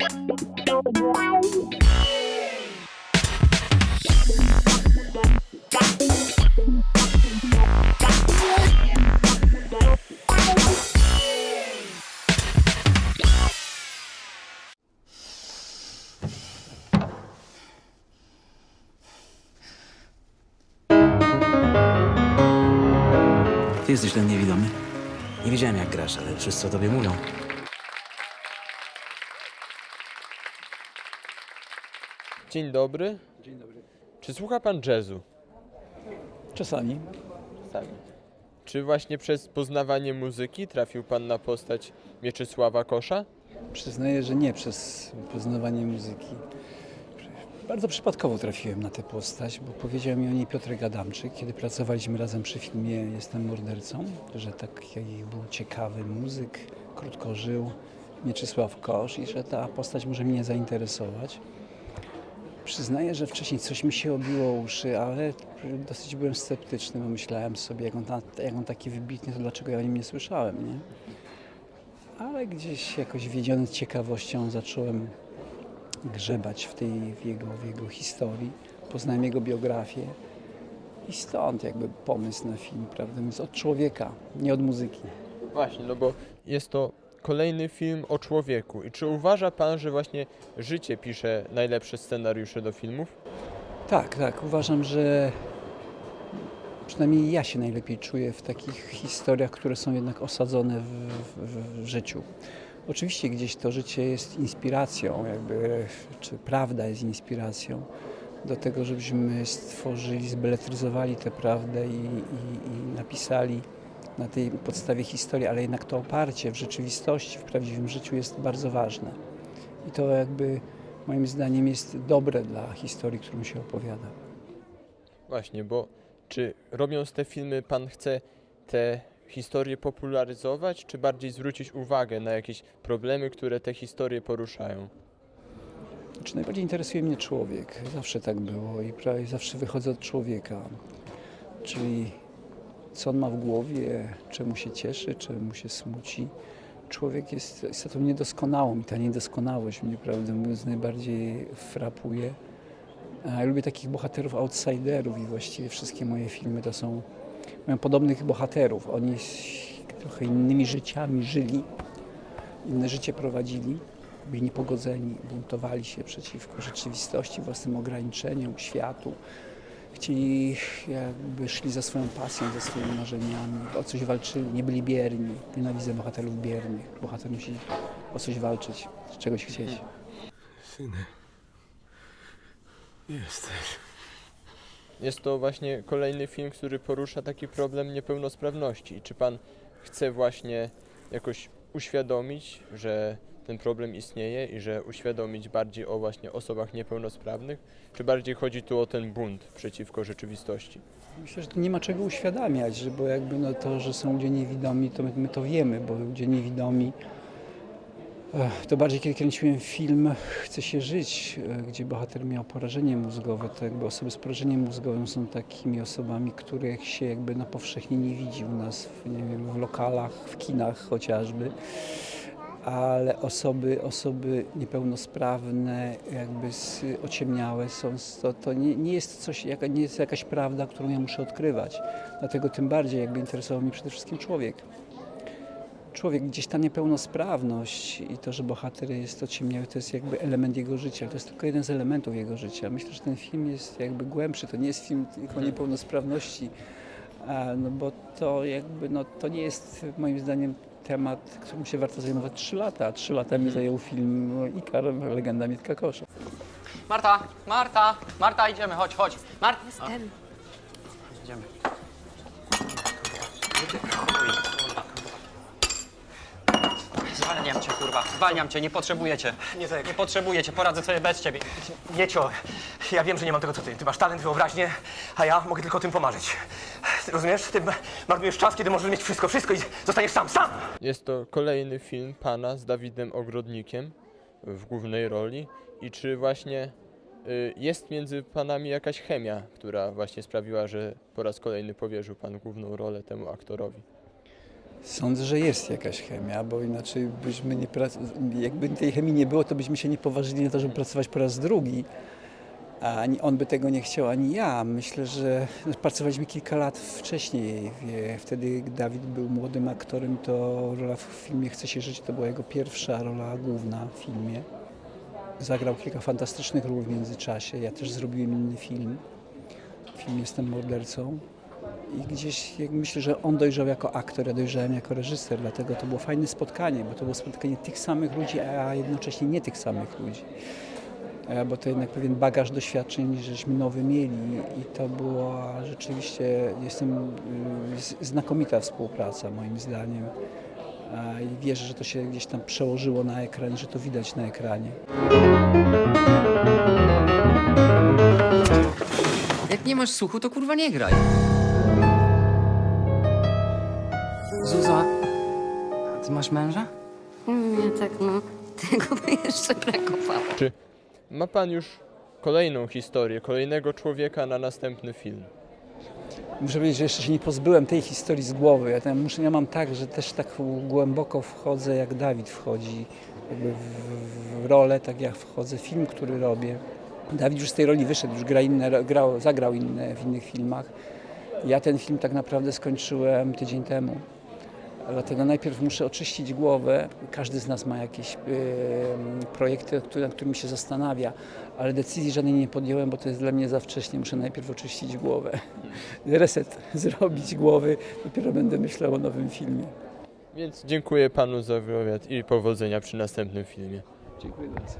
Ty jesteś ten niewidomy? Nie wiedziałem jak grasz, ale wszyscy o tobie mówią. Dzień dobry. Dzień dobry. Czy słucha pan jazzu? Czasami. Czy właśnie przez poznawanie muzyki trafił pan na postać Mieczysława Kosza? Przyznaję, że nie przez poznawanie muzyki. Bardzo przypadkowo trafiłem na tę postać, bo powiedział mi o niej Piotrek Adamczyk, kiedy pracowaliśmy razem przy filmie Jestem mordercą, że taki był ciekawy muzyk, krótko żył, Mieczysław Kosz i że ta postać może mnie zainteresować. Przyznaję, że wcześniej coś mi się obiło uszy, ale dosyć byłem sceptyczny, bo myślałem sobie, jak on, ta, jak on taki wybitny, to dlaczego ja o nim nie słyszałem, nie? Ale gdzieś jakoś wiedziony ciekawością zacząłem grzebać w tej w jego, w jego historii. Poznałem jego biografię i stąd jakby pomysł na film, prawda? Więc od człowieka, nie od muzyki. Właśnie, no bo jest to kolejny film o człowieku. I czy uważa pan, że właśnie życie pisze najlepsze scenariusze do filmów? Tak, tak. Uważam, że przynajmniej ja się najlepiej czuję w takich historiach, które są jednak osadzone w, w, w życiu. Oczywiście gdzieś to życie jest inspiracją, jakby, czy prawda jest inspiracją do tego, żebyśmy stworzyli, zbeletryzowali tę prawdę i, i, i napisali na tej podstawie historii, ale jednak to oparcie w rzeczywistości, w prawdziwym życiu jest bardzo ważne. I to jakby moim zdaniem jest dobre dla historii, którą się opowiada. Właśnie, bo czy robiąc te filmy pan chce te historie popularyzować, czy bardziej zwrócić uwagę na jakieś problemy, które te historie poruszają? Znaczy, najbardziej interesuje mnie człowiek. Zawsze tak było i prawie zawsze wychodzę od człowieka. Czyli co on ma w głowie, czemu się cieszy, czemu się smuci. Człowiek jest istotą niedoskonałą i ta niedoskonałość mnie, prawdę mówiąc, najbardziej frapuje. Ja lubię takich bohaterów outsiderów i właściwie wszystkie moje filmy to są mają podobnych bohaterów. Oni trochę innymi życiami żyli, inne życie prowadzili, byli niepogodzeni, buntowali się przeciwko rzeczywistości, własnym ograniczeniom, światu. Chcieli, jakby szli za swoją pasją, za swoimi marzeniami, o coś walczyli, nie byli bierni. Nienawidzę bohaterów biernych. Bohater musi o coś walczyć, z czegoś chcieć. Synek. Jesteś. Jest to właśnie kolejny film, który porusza taki problem niepełnosprawności. I czy pan chce właśnie jakoś uświadomić, że ten problem istnieje i że uświadomić bardziej o właśnie osobach niepełnosprawnych? Czy bardziej chodzi tu o ten bunt przeciwko rzeczywistości? Myślę, że tu nie ma czego uświadamiać, że bo jakby no to, że są ludzie niewidomi, to my, my to wiemy, bo ludzie niewidomi. Ech, To bardziej kiedy kręciłem film Chce się żyć, e, gdzie bohater miał porażenie mózgowe, to jakby osoby z porażeniem mózgowym są takimi osobami, których się jakby no powszechnie nie widzi u nas, w, nie wiem, w lokalach, w kinach chociażby. Ale osoby, osoby niepełnosprawne, jakby z, ociemniałe są, to, to nie, nie jest coś, jaka, nie jest jakaś prawda, którą ja muszę odkrywać. Dlatego tym bardziej jakby interesował mnie przede wszystkim człowiek. Człowiek, gdzieś ta niepełnosprawność i to, że bohater jest ociemniały, to jest jakby element jego życia. To jest tylko jeden z elementów jego życia. Myślę, że ten film jest jakby głębszy. To nie jest film tylko o niepełnosprawności, no bo to jakby, no to nie jest moim zdaniem temat, którym się warto zajmować 3 lata. 3 lata mi zajął film Ikar, legenda Mietka Kosza. Marta, Marta, Marta, idziemy, chodź, chodź. Marta, Jestem. idziemy. Zwalniam cię, kurwa, zwalniam cię, nie potrzebuję cię. Nie tak. Nie potrzebuję cię, poradzę sobie bez ciebie. Niecio, ja wiem, że nie mam tego co ty. Ty masz talent, wyobraźnię, a ja mogę tylko o tym pomarzyć. Rozumiesz? Ty marnujesz czas, kiedy możesz mieć wszystko, wszystko i zostaniesz sam, sam! Jest to kolejny film pana z Dawidem Ogrodnikiem w głównej roli. I czy właśnie y, jest między panami jakaś chemia, która właśnie sprawiła, że po raz kolejny powierzył pan główną rolę temu aktorowi? Sądzę, że jest jakaś chemia, bo inaczej byśmy nie prac... jakby tej chemii nie było, to byśmy się nie poważyli na to, żeby pracować po raz drugi. Ani on by tego nie chciał, ani ja. Myślę, że pracowaliśmy kilka lat wcześniej. Wie, Wtedy Dawid był młodym aktorem, to rola w filmie Chce się żyć to była jego pierwsza rola główna w filmie. Zagrał kilka fantastycznych ról w międzyczasie. Ja też zrobiłem inny film. Film Jestem mordercą. I gdzieś myślę, że on dojrzał jako aktor, ja dojrzałem jako reżyser, dlatego to było fajne spotkanie, bo to było spotkanie tych samych ludzi, a jednocześnie nie tych samych ludzi. E, Bo to jednak pewien bagaż doświadczeń, żeśmy nowy mieli i to była rzeczywiście, jestem y, znakomita współpraca moim zdaniem. A, I wierzę, że to się gdzieś tam przełożyło na ekran, że to widać na ekranie. Jak nie masz słuchu, to kurwa nie graj. Zuza, a ty masz męża? Nie, tak no. Tego by jeszcze brakowało. Czy ma pan już kolejną historię, kolejnego człowieka na następny film? Muszę powiedzieć, że jeszcze się nie pozbyłem tej historii z głowy. Ja, tam ja mam tak, że też tak głęboko wchodzę, jak Dawid wchodzi jakby w, w rolę, tak jak wchodzę w film, który robię. Dawid już z tej roli wyszedł, już gra inne, grał, zagrał inne, w innych filmach. Ja ten film tak naprawdę skończyłem tydzień temu. Dlatego najpierw muszę oczyścić głowę. Każdy z nas ma jakieś em, projekty, które- nad którymi się zastanawia, ale decyzji żadnej nie podjąłem, bo to jest dla mnie za wcześnie. Muszę najpierw oczyścić głowę, reset zrobić głowy, dopiero będę myślał o nowym filmie. Więc dziękuję panu za wywiad i powodzenia przy następnym filmie. Dziękuję bardzo.